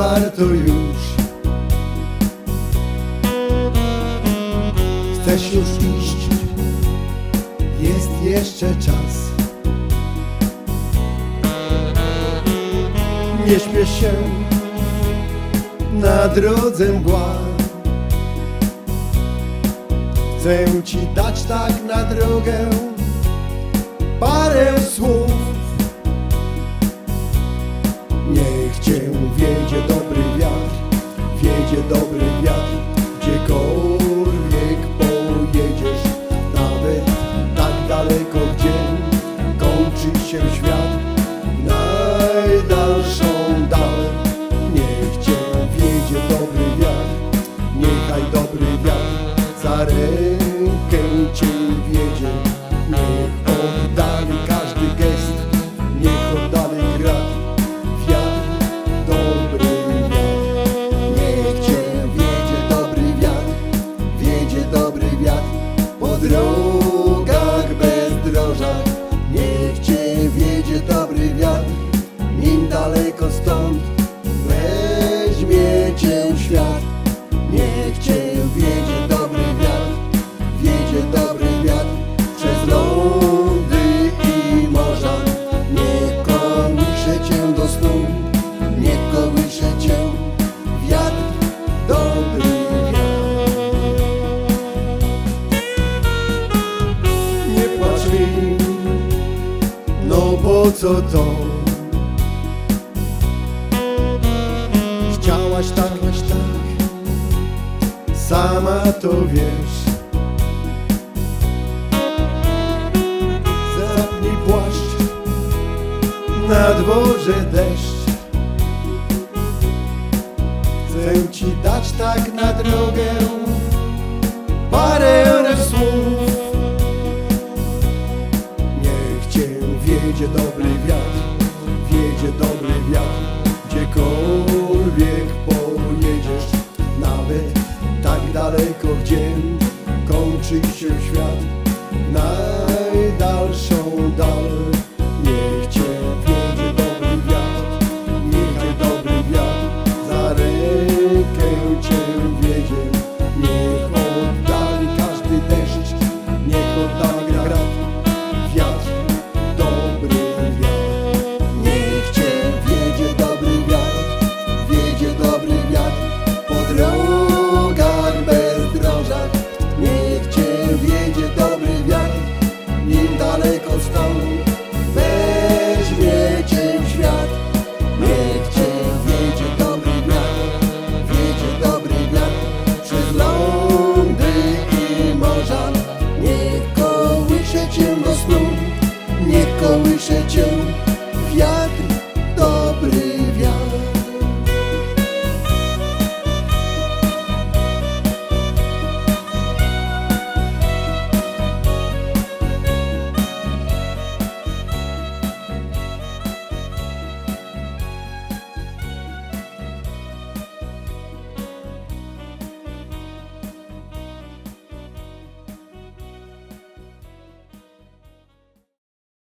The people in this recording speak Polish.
warto już. Chcesz już iść? Jest jeszcze czas. Nie śpiesz się Na drodze mgła. Chcę ci dać tak na drogę Parę słów. Niech cię wiedzie dobry wiatr, gdziekolwiek pojedziesz, nawet tak daleko, gdzie kończy się świat, najdalszą dal. Niech cię wiedzie dobry wiatr, niechaj dobry wiatr za rękę cię wiedzie, po co to? Chciałaś tak, tak, sama to wiesz. Zapnij płaszcz, na dworze deszcz. Chcę ci dać tak na drogę wiedzie dobry wiatr, wiedzie dobry wiatr, gdziekolwiek pojedziesz, nawet tak daleko, gdzie kończy się świat, to myśleć